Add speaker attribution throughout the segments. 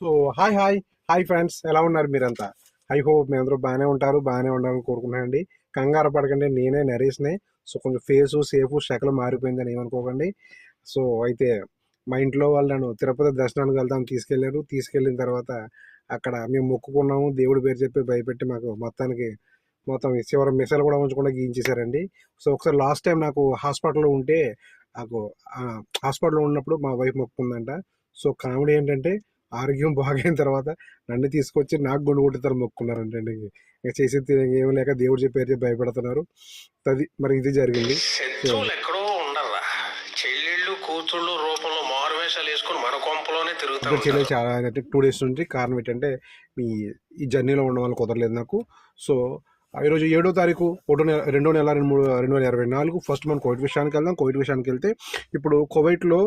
Speaker 1: So hi hi. Hi friends ఎలా ఉన్నారు మీరంతా? ఐ హోప్ మీ అందరూ బాగానే ఉంటారు బాగానే ఉండాలని కోరుకున్నానండి కంగారు పడకండి నేనే నరేష్నే. సో కొంచెం ఫేసు సేఫ్ షకలు మారిపోయిందని ఏమనుకోకండి. సో అయితే మా ఇంట్లో వాళ్ళు నన్ను తిరుపతి దర్శనానికి వెళ్దాం తీసుకెళ్ళారు తీసుకెళ్ళిన తర్వాత అక్కడ మేము మొక్కుకున్నాము. దేవుడి పేరు చెప్పి భయపెట్టి మాకు మొత్తానికి మొత్తం చివరి మిసలు కూడా ఉంచకుండా గీయించేశారండి. సో ఒకసారి లాస్ట్ టైం నాకు హాస్పిటల్లో ఉంటే నాకు హాస్పిటల్లో ఉన్నప్పుడు మా వైఫ్ మొక్కుందంట సో కామెడీ ఏంటంటే ఆరోగ్యం బాగైన తర్వాత నన్ను తీసుకొచ్చి నాకు గుండు కొట్టుతారు మొక్కున్నారంటే ఇంకా చేసేది ఏమి లేక దేవుడు చెప్పేది భయపడుతున్నారు. అది మరి ఇది జరిగింది.
Speaker 2: ఎక్కడో ఉండరా చెల్లెళ్ళు కూతుళ్ళు రూపంలో మారువేషాలు వేసుకుని మన కొంపలోనే తిరుగుతా
Speaker 1: ఇక్కడ చెల్లి
Speaker 2: ఉంటారు.
Speaker 1: చాలా టూ డేస్ నుంచి కారణం ఏంటంటే ఈ ఈ జర్నీలో ఉండడం వల్ల కుదరలేదు నాకు. సో ఈరోజు ఏడో తారీఖు ఒకటో నెల రెండో నెల రెండు మూడు రెండు వేల ఇరవై నాలుగు ఫస్ట్ మనం కోవిడ్ విషయానికి వెళ్దాం. కోవిడ్ విషయానికి వెళ్తే ఇప్పుడు కోవిడ్లో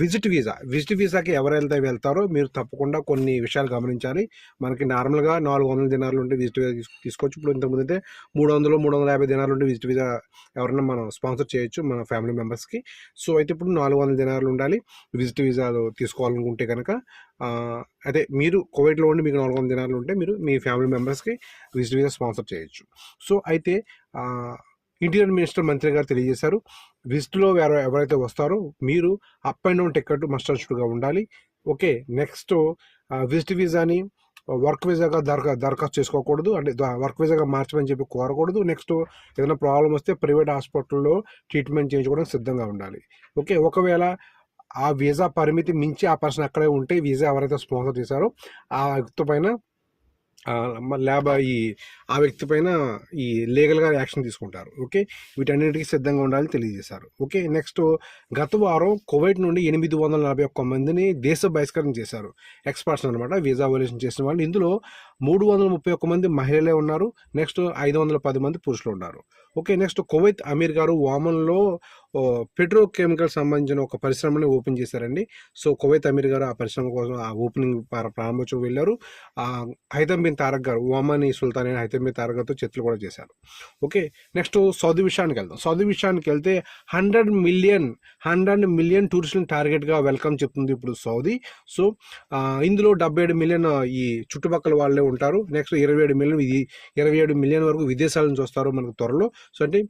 Speaker 1: విజిట్ వీసా విజిట్ వీసాకి ఎవరు వెళ్తే వెళ్తారో మీరు తప్పకుండా కొన్ని విషయాలు గమనించాలి. మనకి నార్మల్గా నాలుగు వందల దినాలు ఉంటే విజిట్ వీసా తీసుకోవచ్చు. ఇప్పుడు ఇంతకుముందు అయితే మూడు వందలు మూడు వందల యాభై దినాలు ఉంటే విజిట్ వీసా ఎవరైనా మనం స్పాన్సర్ చేయొచ్చు మన ఫ్యామిలీ మెంబర్స్కి. సో అయితే ఇప్పుడు నాలుగు వందల దినాలు ఉండాలి విజిట్ వీసాలు తీసుకోవాలనుకుంటే కనుక. అయితే అదే మీరు కోవిడ్లో ఉండి మీకు నాలుగు వందల దినాలు ఉంటే మీరు మీ ఫ్యామిలీ మెంబర్స్కి విజిట్ వీసా స్పాన్సర్ చేయొచ్చు. సో అయితే ఇంటీరియర్ మినిస్టర్ మంత్రి గారు తెలియజేశారు విజిట్లో ఎవరు ఎవరైతే వస్తారో మీరు అప్ అండ్ డౌన్ టికెట్ మస్టర్స్డ్గా ఉండాలి. ఓకే నెక్స్ట్ విజిట్ వీజాని వర్క్ వీజాగా దరఖా దరఖాస్తు చేసుకోకూడదు అంటే వర్క్ వీజాగా మార్చమని చెప్పి కోరకూడదు. నెక్స్ట్ ఏదైనా ప్రాబ్లం వస్తే ప్రైవేట్ హాస్పిటల్లో ట్రీట్మెంట్ చేయించుకోవడానికి సిద్ధంగా ఉండాలి. ఓకే ఒకవేళ ఆ వీసా పరిమితి మించి ఆ పర్సన్ అక్కడే ఉంటే వీసా ఎవరైతే స్పాన్సర్ చేశారో ఆ వ్యక్తి పైన ల్యాబ్ ఈ ఆ వ్యక్తి పైన ఈ లీగల్గా యాక్షన్ తీసుకుంటారు. ఓకే? వీటన్నిటికీ సిద్ధంగా ఉండాలని తెలియజేశారు. ఓకే? నెక్స్ట్ గత వారం కోవిడ్ నుండి ఎనిమిది వందల నలభై ఒక్క మందిని దేశ బహిష్కరణ చేశారు. ఎక్స్పర్ట్స్ అనమాట వీసా వైలేషన్ చేసిన వాళ్ళు. ఇందులో మూడు వందల ముప్పై ఒక్క మంది మహిళలే ఉన్నారు. నెక్స్ట్ ఐదు వందల పది మంది పురుషులు ఉన్నారు. ఓకే? నెక్స్ట్ కువైత్ అమీర్ గారు వామన్లో పెట్రో కెమికల్ సంబంధించిన ఒక పరిశ్రమని ఓపెన్ చేశారండి. సో కువైత్ అమీర్ గారు ఆ పరిశ్రమ కోసం ఆ ఓపెనింగ్ ప్రారంభోత్సవం వెళ్ళారు. ఆ, హైతం బిన్ తారక్ గారు ఉమాని సుల్తాన్ అయిన హైతం బిన్ తారక్ గారితో చర్చలు కూడా చేశారు. ఓకే నెక్స్ట్ సౌదీ విషయానికి వెళ్దాం. సౌదీ విషయానికి వెళ్తే హండ్రెడ్ మిలియన్ హండ్రెడ్ మిలియన్ టూరిస్టులను టార్గెట్గా వెల్కమ్ చెప్తుంది ఇప్పుడు సౌదీ. సో ఇందులో డెబ్బై ఏడు మిలియన్ ఈ చుట్టుపక్కల వాళ్ళే ఉంటారు. నెక్స్ట్ ఇరవై ఏడు మిలియన్ ఇది ఇరవై ఏడు మిలియన్ వరకు విదేశాల నుంచి వస్తారు మనకు త్వరలో. సో అంటే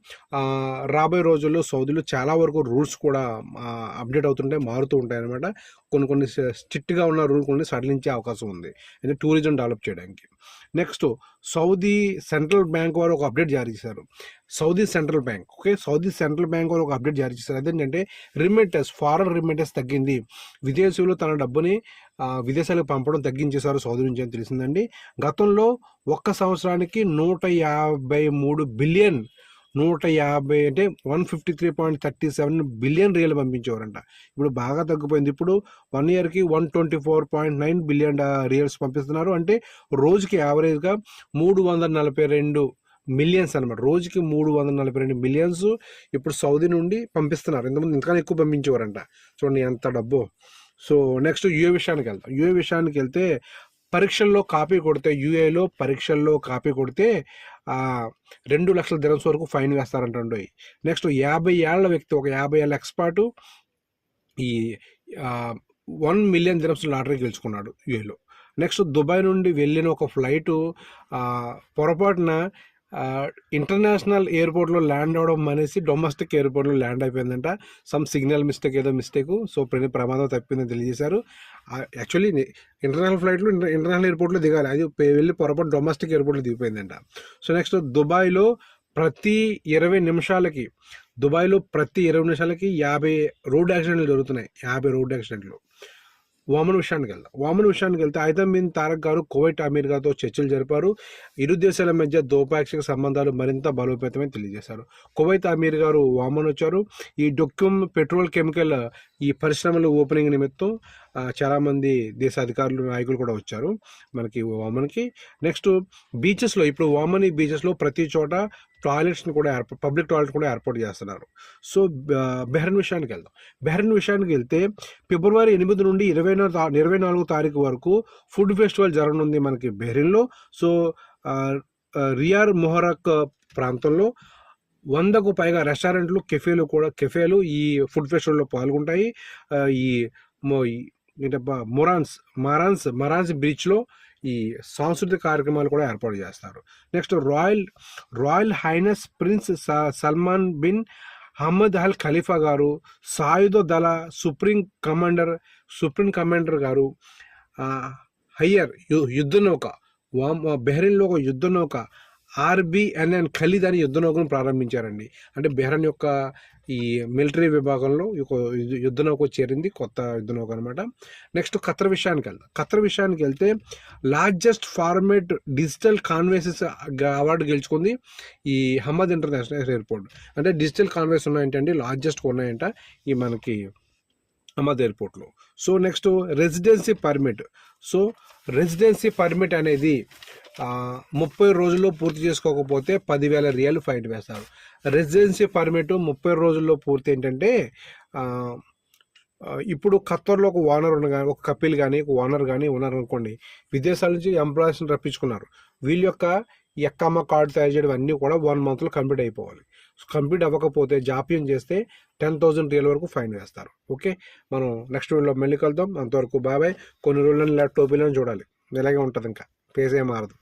Speaker 1: రాబోయే రోజుల్లో సౌదీలో చాలా వరకు రూల్స్ కూడా అప్డేట్ అవుతుంటాయి మారుతూ ఉంటాయి అనమాట కొన్ని కొన్ని స్ట్రిక్ట్గా ఉన్న రూల్ కొన్ని సడలించే అవకాశం ఉంది. అంటే టూరిజం డెవలప్ చేయడానికి. నెక్స్ట్ సౌదీ సెంట్రల్ బ్యాంక్ వారు ఒక అప్డేట్ జారీ చేశారు. Saudi central bank okay? Saudi central bank వారు ఒక అప్డేట్ జారీ చేశారు. అదేంటంటే రిమిటెన్స్ ఫారెన్ రిమిటెన్స్ తగ్గింది. విదేశీయులు తన డబ్బుని విదేశాలకు పంపడం తగ్గించేశారు సౌదీ నుంచి అని తెలిసిందండి. గతంలో ఒక్క సంవత్సరానికి నూట యాభై మూడు బిలియన్ నూట యాభై అంటే one fifty three point thirty seven billion riyal పంపించేవారంట. ఇప్పుడు బాగా తగ్గిపోయింది. ఇప్పుడు వన్ ఇయర్కి one twenty four point nine billion riyals పంపిస్తున్నారు. అంటే రోజుకి యావరేజ్గా మూడు వందల నలభై రెండు మిలియన్స్ అనమాట రోజుకి మూడు వందల నలభై రెండు మిలియన్స్ ఇప్పుడు సౌదీ నుండి పంపిస్తున్నారు. ఇంతకుముందు ఇంకా ఎక్కువ పంపించేవారంట. చూడండి ఎంత డబ్బు. సో నెక్స్ట్ యుఏ విషయానికి వెళ్తాం యుఏ విషయానికి వెళ్తే పరీక్షల్లో కాపీ కొడితే యూఏలో పరీక్షల్లో కాపీ కొడితే రెండు లక్షల దినంస్ వరకు ఫైన్ వేస్తారంటండి నెక్స్ట్ యాభై ఏళ్ళ వ్యక్తి ఒక యాభై ఏళ్ళ ఎక్స్పర్టు ఈ వన్ మిలియన్ దిరమ్స్ లాటరీ గెలుచుకున్నాడు యూఏలో. నెక్స్ట్ దుబాయ్ నుండి వెళ్ళిన ఒక ఫ్లైటు పొరపాటున ఇంటర్నేషనల్ ఎయిర్పోర్ట్లో ల్యాండ్ అవడం అనేసి డొమెస్టిక్ ఎయిర్పోర్ట్లో ల్యాండ్ అయిపోయిందంట. సమ్ సిగ్నల్ మిస్టేక్ ఏదో మిస్టేక్ సో ప్రమాదం తప్పిందని తెలియజేశారు. యాక్చువల్లీ ఇంటర్నేషనల్ ఫ్లైట్లు ఇంటర్నేషనల్ ఎయిర్పోర్ట్లో దిగాలి. అది వెళ్ళి పొరపాటు డొమెస్టిక్ ఎయిర్పోర్ట్లో దిగిపోయిందంట. సో నెక్స్ట్ దుబాయ్లో ప్రతి ఇరవై నిమిషాలకి దుబాయ్లో ప్రతి ఇరవై నిమిషాలకి యాభై రోడ్ యాక్సిడెంట్లు జరుగుతున్నాయి. యాభై రోడ్ యాక్సిడెంట్లు వామన్ విషయానికి వెళ్దాం. వామన్ విషయానికి వెళ్తే అయితే బిన్ తారక్ గారు కువైట్ అమీర్ గారితో చర్చలు జరిపారు. ఇరు దేశాల మధ్య ద్వైపాక్షిక సంబంధాలు మరింత బలోపేతమని తెలియజేశారు. కువైత్ అమీర్ గారు వామన్ వచ్చారు ఈ డొక్యుమ్ పెట్రోల్ కెమికల్ ఈ పరిశ్రమల ఓపెనింగ్ నిమిత్తం చాలామంది దేశ అధికారులు నాయకులు కూడా వచ్చారు మనకి వామన్కి. నెక్స్ట్ బీచెస్లో ఇప్పుడు వామన్ ఈ బీచెస్లో ప్రతి చోట టాయిలెట్స్ని కూడా ఏర్ప పబ్లిక్ టాయిలెట్ కూడా ఏర్పాటు చేస్తున్నారు. సో బ- బెహ్రన్ విషయానికి వెళ్దాం. బెహ్రన్ విషయానికి వెళ్తే ఫిబ్రవరి ఎనిమిది నుండి ఇరవై నాలుగు ఇరవై నాలుగు తారీఖు వరకు ఫుడ్ ఫెస్టివల్ జరగనుంది మనకి బెహ్రిన్లో. సో రియార్ మొహరక్ ప్రాంతంలో వందకు పైగా రెస్టారెంట్లు కెఫేలు కూడా కెఫేలు ఈ ఫుడ్ ఫెస్టివల్లో పాల్గొంటాయి. ఈ మొరాన్స్ మరాన్స్ మరాన్స్ బీచ్లో ఈ సాంస్కృతిక కార్యక్రమాలు కూడా ఏర్పాటు చేస్తారు. Next royal royal highness prince స- Salman bin Ahmed Al Khalifa గారు సాయుధ దళ సుప్రీం కమాండర్ సుప్రీం కమాండర్ గారు హయ్యర్ యు- యుద్ధ నౌక వామ్ బెహ్రీన్లో ఒక యుద్ధ నౌక ఆర్బిఎన్ఎన్ ఖలీద్ అని యుద్ధ నౌకను ప్రారంభించారండి. అంటే బెహ్రాన్ యొక్క ఈ మిలిటరీ విభాగంలో ఈ యుద్ధ- నౌక చేరింది కొత్త యుద్ధ నౌక అనమాట నెక్స్ట్ ఖత్ర విషయానికి వెళ్దాం. ఖత్ర విషయానికి వెళ్తే largest format digital canvases award గెలుచుకుంది ఈ హమ్మద్ ఇంటర్నేషనల్ ఎయిర్పోర్ట్. అంటే డిజిటల్ కాన్వేస్ ఉన్నాయంటే లార్జెస్ట్ ఉన్నాయంట ఈ మనకి అహ్మద్ ఎయిర్పోర్ట్లో. So next residency permit. So residency permit అనేది ముప్పై రోజుల్లో పూర్తి చేసుకోకపోతే పదివేల రియాలు ఫైన్ వేస్తారు. రెసిడెన్సీ పర్మిట్ ముప్పై రోజుల్లో పూర్తి ఏంటంటే ఇప్పుడు ఖత్తర్లో ఒక ఓనర్ ఉన్న కానీ ఒక కపిల్ కానీ ఒక ఓనర్ కానీ ఉన్నారనుకోండి విదేశాల నుంచి ఎంప్లాయీస్ని రప్పించుకున్నారు. వీళ్ళ యొక్క ఎక్కమ్మ కార్డు తయారు చేయడం అన్నీ కూడా వన్ మంత్లో కంప్లీట్ అయిపోవాలి. కంప్లీట్ అవ్వకపోతే జాప్యం చేస్తే టెన్ థౌసండ్ రియల్ వరకు ఫైన్ వేస్తారు. ఓకే? మనం నెక్స్ట్ వీడియోలో మళ్ళీ కలుద్దాం. అంతవరకు బాబాయ్ కొన్ని రోజులను ఇలా టోపీలను చూడాలి. ఇలాగే ఉంటుంది ఇంకా. ఫేస్ మారదు.